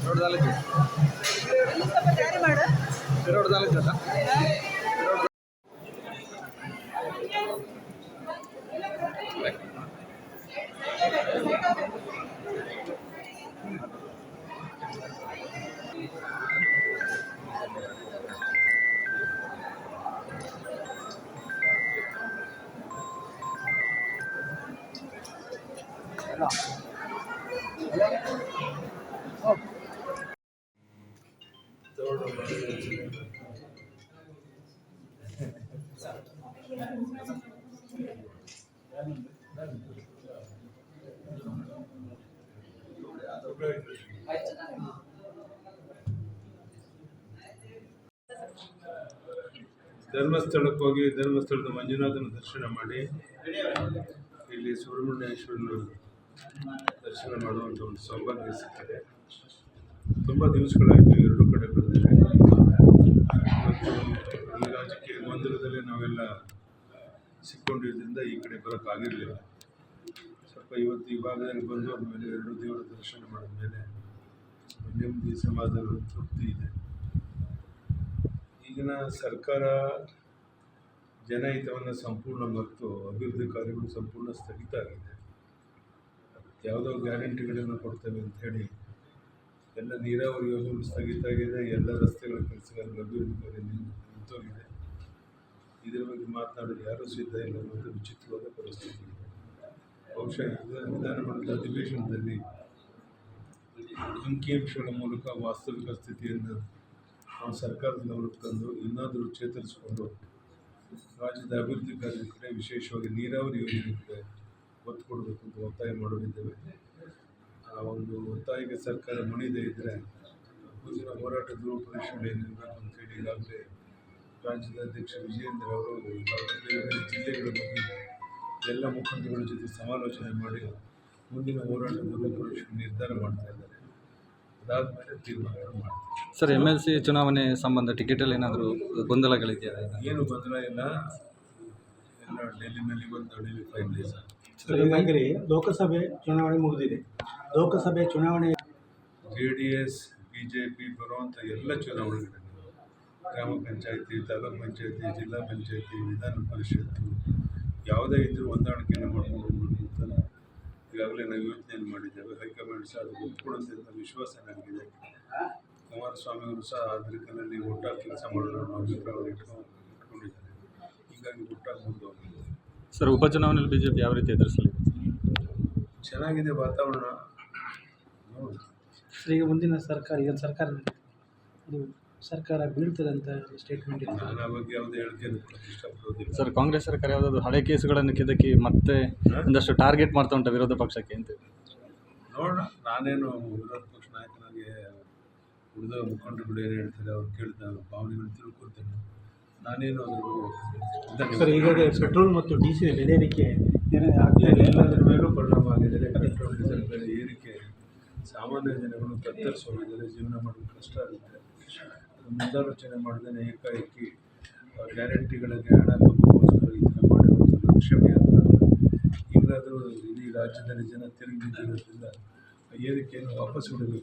ಎರಡು ದಾಲ ಎರಡು ದಾಲ ಧರ್ಮಸ್ಥಳಕ್ಕೆ ಹೋಗಿ ಧರ್ಮಸ್ಥಳದ ಮಂಜುನಾಥನ ದರ್ಶನ ಮಾಡಿ ಇಲ್ಲಿ ಸುಬ್ರಹ್ಮಣ್ಯೇಶ್ವರನ ದರ್ಶನ ಮಾಡುವಂಥ ಒಂದು ಸೌಭಾಗ್ಯ ಸಿಕ್ಕಿದೆ. ತುಂಬ ದಿವಸಗಳಾಯಿತು ಎರಡು ಕಡೆ ಬಂದಿದೆ. ಮತ್ತು ಈ ರಾಜಕೀಯ ಮಂದಿರದಲ್ಲೇ ನಾವೆಲ್ಲ ಸಿಕ್ಕೊಂಡಿದ್ದರಿಂದ ಈ ಕಡೆ ಬರೋಕ್ಕಾಗಿರಲಿಲ್ಲ ಸ್ವಲ್ಪ ಇವತ್ತು ಈ ಭಾಗದಲ್ಲಿ ಬಂದು ಆದಮೇಲೆ ಎರಡು ದೇವರ ದರ್ಶನ ಮಾಡಿದ ಮೇಲೆ ನೆಮ್ಮದಿ, ಸಮಾಧಾನ, ತೃಪ್ತಿ ಇದೆ. ಈಗಿನ ಸರ್ಕಾರ ಜನಹಿತವನ್ನು ಸಂಪೂರ್ಣ ಮತ್ತು ಅಭಿವೃದ್ಧಿ ಕಾರ್ಯಗಳು ಸಂಪೂರ್ಣ ಸ್ಥಗಿತ ಆಗಿದೆ. ಯಾವುದೋ ಗ್ಯಾರಂಟಿಗಳನ್ನು ಕೊಡ್ತೇವೆ ಹೇಳಿ, ಎಲ್ಲ ನೀರಾವರಿ ಯೋಜನೆ ಸ್ಥಗಿತ ಆಗಿದೆ, ಎಲ್ಲ ರಸ್ತೆಗಳ ಕೆಲಸಗಳು ಲಭ್ಯವಿದ್ದರೆ ನಿಂತೋಗಿದೆ. ಇದರ ಬಗ್ಗೆ ಮಾತನಾಡಲು ಯಾರೂ ಸಿದ್ಧ ಇಲ್ಲ ಅನ್ನೋದು ವಿಚಿತ್ರವಾದ ಪರಿಸ್ಥಿತಿ. ಇದೆ ಬಹುಶಃ ವಿಧಾನಮಂಡಲ ಅಧಿವೇಶನದಲ್ಲಿ ಅಂಕಿಅಂಶಗಳ ಮೂಲಕ ವಾಸ್ತವಿಕ ಸ್ಥಿತಿಯನ್ನು ನಾವು ಗಮನಕ್ಕೆ ತಂದು ಇನ್ನಾದರೂ ಚೇತರಿಸಿಕೊಂಡು ರಾಜ್ಯದ ಅಭಿವೃದ್ಧಿ ಕಾರ್ಯದ ಕಡೆ ವಿಶೇಷವಾಗಿ ನೀರಾವರಿ ಯೋಜನೆ ಒತ್ತು ಕೊಡಬೇಕು ಅಂತ ಒತ್ತಾಯ ಮಾಡೋರಿದ್ದೇವೆ. ಆ ಒಂದು ಒತ್ತಾಯಕ್ಕೆ ಸರ್ಕಾರ ಮಣಿದೇ ಇದ್ದರೆ ಮುಂದಿನ ಹೋರಾಟದ ಪರಿಶೀಲನೆ ಏನಿರಬೇಕು ಅಂತೇಳಿ ಈಗಾಗಲೇ ರಾಜ್ಯದ ಅಧ್ಯಕ್ಷ ವಿಜಯೇಂದ್ರ ಅವರು ಬೇರೆ ಬೇರೆ ಜಿಲ್ಲೆಗಳ ಬಗ್ಗೆ ಎಲ್ಲ ಮುಖಂಡಗಳ ಜೊತೆ ಸಮಾಲೋಚನೆ ಮಾಡಿ ಮುಂದಿನ ಹೋರಾಟದ ರೂಪುರೇಷೆ ನಿರ್ಧಾರ ಮಾಡ್ತಾ ಇದ್ದಾರೆ. ಅದಾದಮೇಲೆ ತೀರ್ಮಾನಗಳು ಮಾಡ್ತಾರೆ ಸರ್ ಎಂ ಎಲ್ ಸಿ ಚುನಾವಣೆ ಸಂಬಂಧ ಟಿಕೆಟಲ್ಲಿ ಏನಾದರೂ ಗೊಂದಲಗಳಿದೆಯಾ? ಏನು ಗೊಂದಲ ಇಲ್ಲ. ಎಲ್ಲ ಡೆಲ್ಲಿನಲ್ಲಿ ಒಂದು ಡೆಲ್ಲಿ ಫೈವ್ ಡೇಸ್ ಹಾಗಾಗಿ ಲೋಕಸಭೆ ಚುನಾವಣೆ ಮುಗಿದಿದೆ. ಲೋಕಸಭೆ ಚುನಾವಣೆ J D S B J P ಬರುವಂಥ ಎಲ್ಲ ಚುನಾವಣೆಗಳಲ್ಲಿ ಗ್ರಾಮ ಪಂಚಾಯತಿ ತಾಲೂಕು ಪಂಚಾಯತಿ ಜಿಲ್ಲಾ ಪಂಚಾಯತಿ ವಿಧಾನ ಪರಿಷತ್ತು ಯಾವುದೇ ಇದ್ದರೂ ಹೊಂದಾಣಿಕೆಯನ್ನು ಮಾಡ್ಕೊಂಡು ಹೋಗ್ಬೇಕು ಅಂತ ಈಗಾಗಲೇ ನಾವು ಯೋಚನೆಯನ್ನು ಮಾಡಿದ್ದೇವೆ. ಹೈಕಮಾಂಡ್ ಸಹ ಅದು ಒಪ್ಪಿಕೊಳ್ಳುತ್ತೆ ಅಂತ ವಿಶ್ವಾಸ ನನಗಿದೆ. ಕುಮಾರಸ್ವಾಮಿ ಅವರು ಸಹ ಆ ದಿಕ್ಕಿನಲ್ಲಿ ಒಟ್ಟಾಗಿ ಕೆಲಸ ಮಾಡೋಣ ಅನ್ನೋ ಅಭಿಪ್ರಾಯವನ್ನು ಇಟ್ಕೊಂಡು ಇಟ್ಕೊಂಡಿದ್ದಾರೆ. ಹೀಗಾಗಿ ಒಟ್ಟಾಗಿ ಮುಂದೆ ಹೋಗಿದ್ದೇವೆ ಸರ್ ಉಪಚುನಾವಣೆಯಲ್ಲಿ ಬಿ ಜೆ ಪಿ ಯಾವ ರೀತಿ ಎದುರಿಸಲಿದೆ? ಚೆನ್ನಾಗಿದೆ ವಾತಾವರಣ. ಸರ್ ಈಗ ಮುಂದಿನ ಸರ್ಕಾರ ಈಗ ಸರ್ಕಾರ ಅದು ಸರ್ಕಾರ ಬೀಳ್ತದೆ ಅಂತ ಸ್ಟೇಟ್ಮೆಂಟ್ ಇದೆ. ನಾನು ಆ ಬಗ್ಗೆ ಯಾವುದೇ ಹೇಳಿಕೆಯನ್ನು ಕೊಡೋಕ್ಕೆ ಇಷ್ಟಪಡೋದಿಲ್ಲ ಸರ್ ಕಾಂಗ್ರೆಸ್ ಸರ್ಕಾರ ಯಾವುದಾದ್ರು ಹಳೆ ಕೇಸುಗಳನ್ನು ಕೆದಕಿ ಮತ್ತೆ ಒಂದಷ್ಟು ಟಾರ್ಗೆಟ್ ಮಾಡ್ತಾ ಉಂಟು ವಿರೋಧ ಪಕ್ಷಕ್ಕೆ ಅಂತ? ನೋಡೋಣ ನಾನೇನು ವಿರೋಧ ಪಕ್ಷ ನಾಯಕನಾಗಿ ಉಳಿದ ಮುಖಂಡರುಗಳು ಏನು ಹೇಳ್ತಾರೆ ಅವ್ರು ಕೇಳಿದ ಭಾವನೆಗಳು ತಿಳ್ಕೊಳ್ತೇನೆ. ನಾನೇನು ಸರ್ ಈಗ ಪೆಟ್ರೋಲ್ ಮತ್ತು ಡೀಸೆಲ್ ಬೆಲೆ ಏರಿಕೆ ಎಲ್ಲದರ ಮೇಲೂ ಪರಿಣಾಮ ಆಗಿದೆ. ಪೆಟ್ರೋಲ್ ಡೀಸೆಲ್ ಬೆಲೆ ಏರಿಕೆ. ಸಾಮಾನ್ಯ ಜನಗಳು ತತ್ತರಿಸೋಗಿದ್ದಾರೆ ಜೀವನ ಮಾಡೋದು ಕಷ್ಟ ಆಗುತ್ತೆ. ಮುಂದಾಲೋಚನೆ ಮಾಡದೇ ಏಕಾಏಕಿ ಗ್ಯಾರಂಟಿಗಳಿಗೆ ಹಣ ತುಂಬಕ್ಕೋಸ್ಕರ ಈ ಥರ ಮಾಡಿರುವಂಥ ಲಕ್ಷ್ಯವೇ ಅಂತ ಈಗಲಾದರೂ ಇಡೀ ರಾಜ್ಯದಲ್ಲಿ ಜನ ತಿರುಗಿ ಏರಿಕೆಯನ್ನು ವಾಪಸ್ ಬಿಡಬೇಕು.